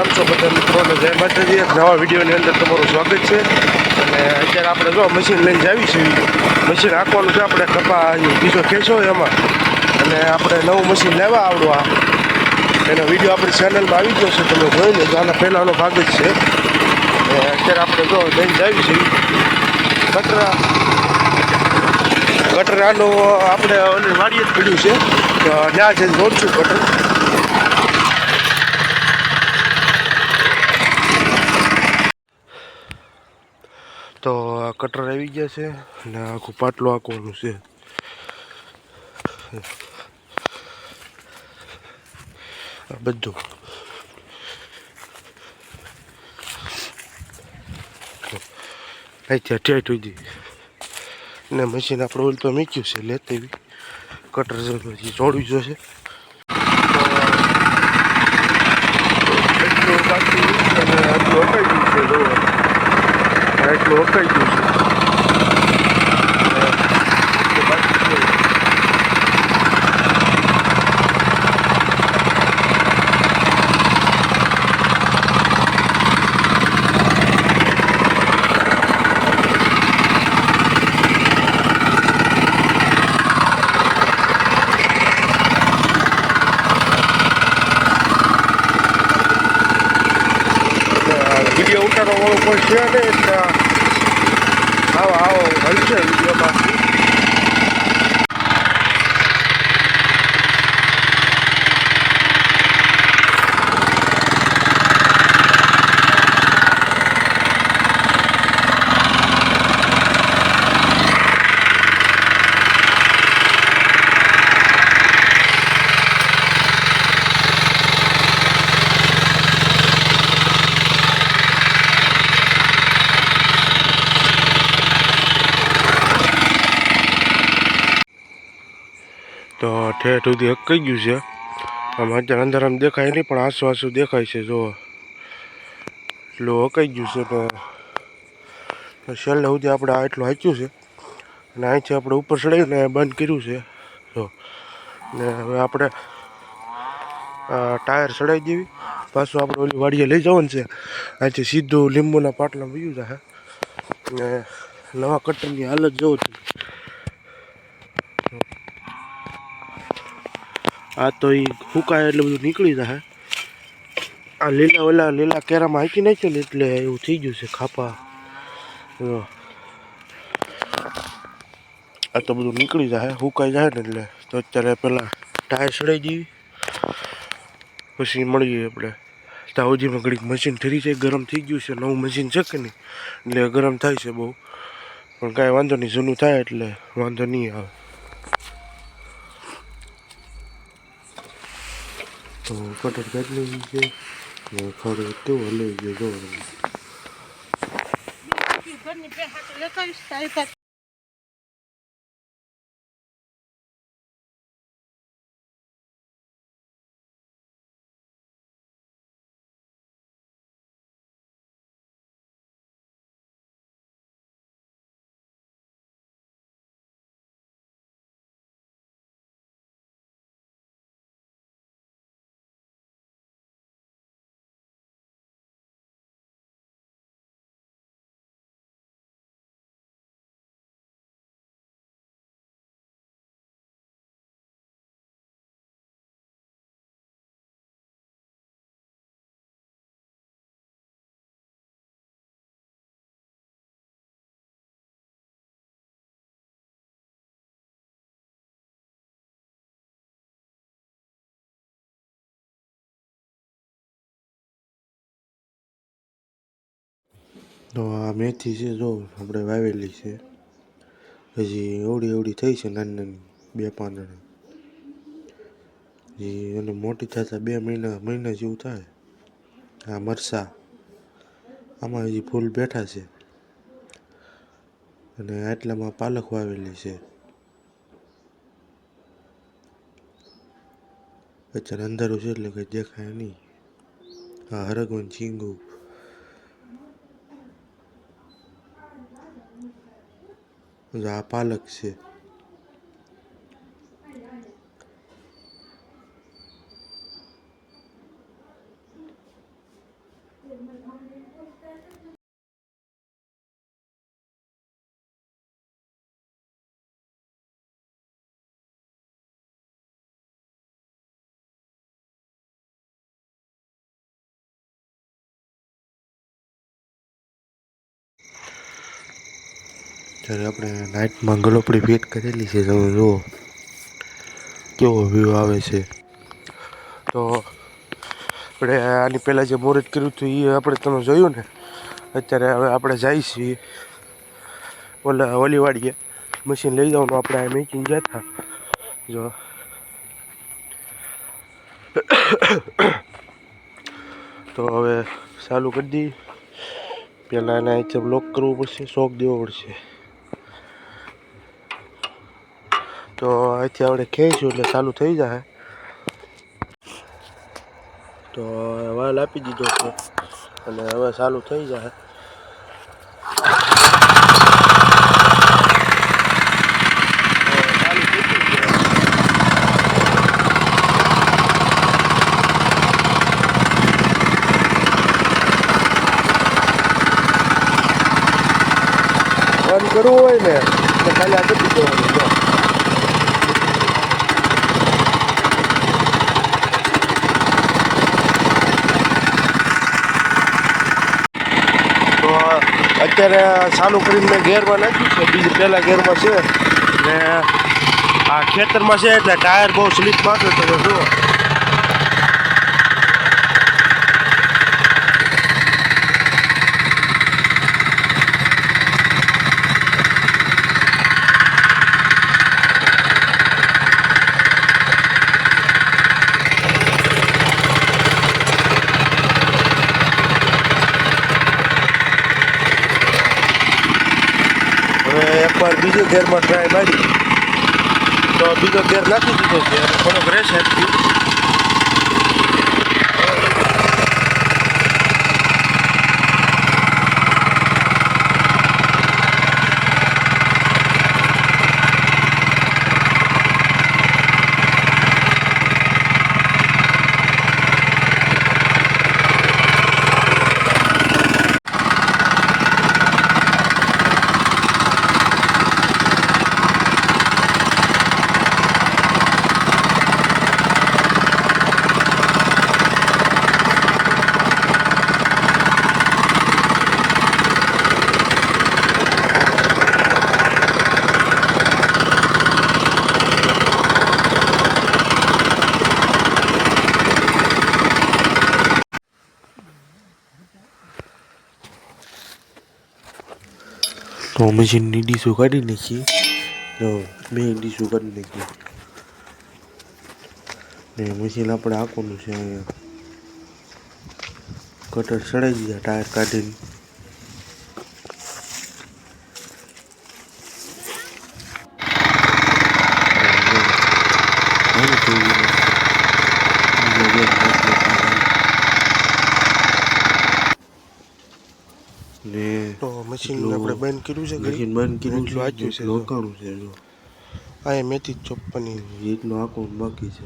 કેમ છો બધા મિત્રોને જય માતાજી. નવા વિડીયોની અંદર તમારું સ્વાગત છે. અને અત્યારે આપણે જો મશીન લઈને જાવી છીએ. મશીન હાંકવાનું છે આપણે કપા બીજો ખેંચો એમાં. અને આપણે નવું મશીન લેવા આવડવા. એનો વીડિયો આપણી ચેનલમાં આવી ગયો છે, તમે જોઈ લેજો. આના પહેલાંનો ભાગ જ છે. અત્યારે આપણે જો લઈને જાવી છીએ. કટરા કટરાનું આપણે વાડીએ જ પડ્યું છે. ત્યાં જઈને દોડશું કટર તો કટર આવી ગયા છે અને આખું પાટલું આંકવાનું છે. બધું. અહીંથી ઠેટ સુધી. ને મશીન આપણે ઓલ તો મીક્યું છે, લેતે કટર પછી જોડવી જોશે. બાકી અને આટલું અકાઈ ગયું છે જો આટલું અકાઈ ગયું છે અને બાકી છે. વીડિયો ઉતારવા વાળો કોઈ છે નહીં એટલે આવો આવો હલશે વિડીયોમાં. તો ઠેઠ સુધી હકાઈ ગયું છે. આમ અત્યારે અંદર આમ દેખાય નહીં, પણ આસુ દેખાય છે જો એટલું હકાઈ ગયું છે તો છેલ્લે સુધી આપણે આ એટલું હાચ્યું છે. અને અહીંથી આપણે ઉપર ચડાવીને બંધ કર્યું છે. જો. ને હવે આપણે ટાયર ચડાવી દેવી. પાછું આપણે ઓલી વાડીએ લઈ જવાનું છે. અહીંથી સીધું લીંબુના પાટલામાં વયું જાય ને નવા કટરની હાલત જવું તમે. આ તો એ ફૂકાય એટલે બધું નીકળી જાય આ લીલા ઓલા લીલા કેરામાં હાંકી ને એટલે એવું થઈ ગયું છે ખાપા. આ તો બધું નીકળી જાય હુકાઈ જાય ને એટલે તો અત્યારે પહેલાં ટાયર સડાઈ જઈએ પછી મળીએ આપણે. તાવજીમાં ઘડીક મશીન ઠરી છે ગરમ થઈ ગયું છે, નવું મશીન છે કે નહીં? એટલે ગરમ થાય છે બહુ. પણ કાંઈ વાંધો નહીં, જૂનું થાય એટલે વાંધો નહીં આવે. કટર કાઢી છે ખડે કેવું હલે ગયો જો તો આ મેથી છે જો આપણે વાવેલી છે. હજી એવડી એવડી થઈ છે નાની નાની, બે પાંદડા હજી એને મોટી થતા બે મહિના મહિના જેવું થાય. આ મરસા, આમાં હજી ફૂલ બેઠા છે. અને આટલામાં પાલક વાવેલી છે. અત્યારે અંધારું છે એટલે કંઈ દેખાય નહીં. આ હરગવન ચીંગું આ પાલક છે. જ્યારે આપણે નાઇટમાં ગલોપડી ફિટ કરેલી છે તમે જુઓ, કેવો વ્યૂ આવે છે. તો આપણે આની પહેલાં જે મુહૂર્ત કર્યું હતું એ આપણે તમે જોયું ને? અત્યારે હવે આપણે જઈએ છીએ ઓલા ઓલીવાડીએ. મશીન લઈ જવાનું આપણે આ મેકિંગ ગયા હતા. જો. તો હવે ચાલુ કરી દઈએ. પહેલાં એને અહીંથી બ્લોક કરવું પડશે, શોક દેવો પડશે. તો અહીંથી આપણે ખેંચ્યું એટલે ચાલુ થઈ જાય તો વાલ આપી દીધો છે અને હવે ચાલુ થઈ છે. બંધ કરવું હોય ને, તો ખાલી આગળ કરી દેવાનું જો તો અત્યારે ચાલુ કરીને મેં ગેરમાં નાખ્યું છે. બીજી પહેલાં ગેરમાં છે ને આ ખેતરમાં છે એટલે ટાયર બહુ સ્લીપ મારતું તમે જુઓ. હવે એકવાર બીજો ગેરમાં ટ્રાય મારી. તો બીજો ગેર નાખી દીધો છે. અને થોડોક રેસ તો મશીનની ડીશો કાઢી નાખીએ તો બે ડીશો કાઢી નાખી. ને મશીન આપણે આખવાનું છે અહીંયા. કટર સડાઈ દીધા, ટાયર કાઢીને. Thank થઈ ગયું. બીજા બે હાથ ને તો મશીન આપણે બંધ કર્યું છે મશીન બંધ કર્યું છે વાંચ્યું છે રોકાણું છે જો. આ મેથી ચોપ્પન એટલું આખું બાકી છે.